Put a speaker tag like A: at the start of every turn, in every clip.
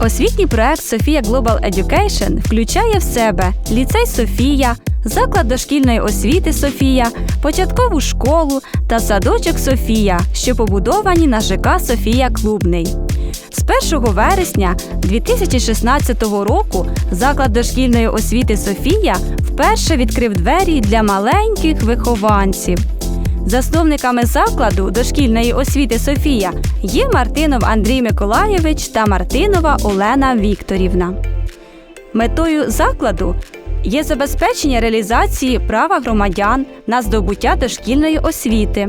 A: Освітній проект Софія Global Education включає в себе ліцей Софія, заклад дошкільної освіти Софія, початкову школу та садочок Софія, що побудовані на ЖК Софія Клубний. З 1 вересня 2016 року заклад дошкільної освіти Софія вперше відкрив двері для маленьких вихованців. Засновниками закладу дошкільної освіти Софія є Мартинов Андрій Миколаєвич та Мартинова Олена Вікторівна. Метою закладу є забезпечення реалізації права громадян на здобуття дошкільної освіти,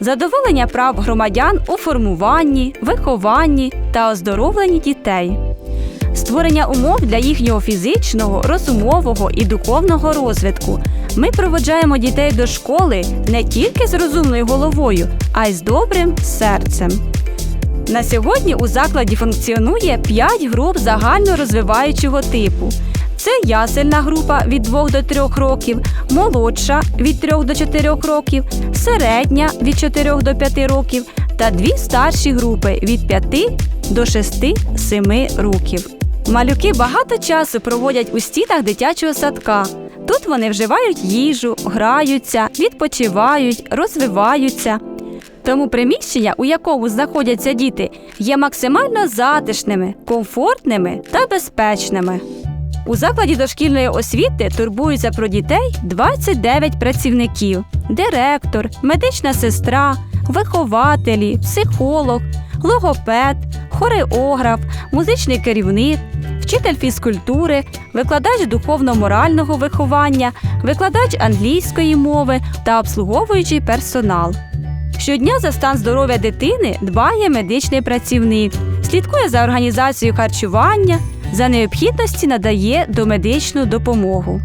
A: задоволення прав громадян у формуванні, вихованні та оздоровленні дітей, створення умов для їхнього фізичного, розумового і духовного розвитку. Ми проводжаємо дітей до школи не тільки з розумною головою, а й з добрим серцем. На сьогодні у закладі функціонує 5 груп загальнорозвиваючого типу. Це ясельна група від 2 до 3 років, молодша від 3 до 4 років, середня від 4 до 5 років та дві старші групи від 5 до 6-7 років. Малюки багато часу проводять у стінах дитячого садка. Тут вони вживають їжу, граються, відпочивають, розвиваються. Тому приміщення, у якому знаходяться діти, є максимально затишними, комфортними та безпечними. У закладі дошкільної освіти турбуються про дітей 29 працівників: директор, медична сестра, вихователі, психолог, логопед, хореограф, музичний керівник, вчитель фізкультури, викладач духовно-морального виховання, викладач англійської мови та обслуговуючий персонал. Щодня за стан здоров'я дитини дбає медичний працівник, слідкує за організацією харчування, за необхідності надає домедичну допомогу.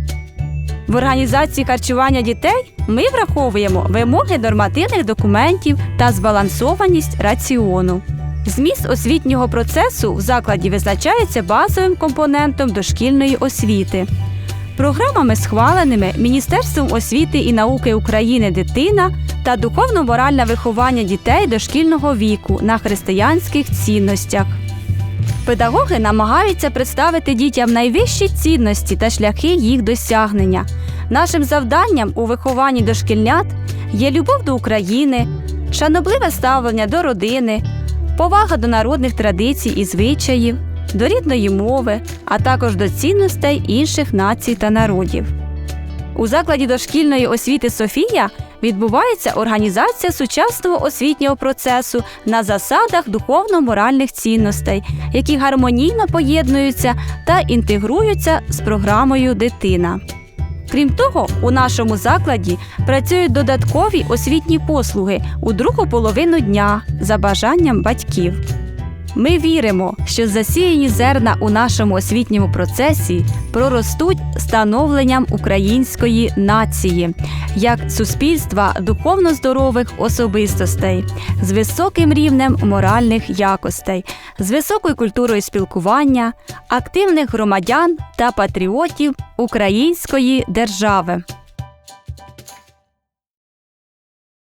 A: В організації харчування дітей ми враховуємо вимоги нормативних документів та збалансованість раціону. Зміст освітнього процесу в закладі визначається базовим компонентом дошкільної освіти. Програмами, схваленими Міністерством освіти і науки України дитина та духовно-моральне виховання дітей дошкільного віку на християнських цінностях. Педагоги намагаються представити дітям найвищі цінності та шляхи їх досягнення. Нашим завданням у вихованні дошкільнят є любов до України, шанобливе ставлення до родини, повага до народних традицій і звичаїв, до рідної мови, а також до цінностей інших націй та народів. У закладі дошкільної освіти Софія відбувається організація сучасного освітнього процесу на засадах духовно-моральних цінностей, які гармонійно поєднуються та інтегруються з програмою Дитина. Крім того, у нашому закладі працюють додаткові освітні послуги у другу половину дня за бажанням батьків. Ми віримо, що засіяні зерна у нашому освітньому процесі проростуть становленням української нації як суспільства духовно здорових особистостей з високим рівнем моральних якостей, з високою культурою спілкування, активних громадян та патріотів української держави.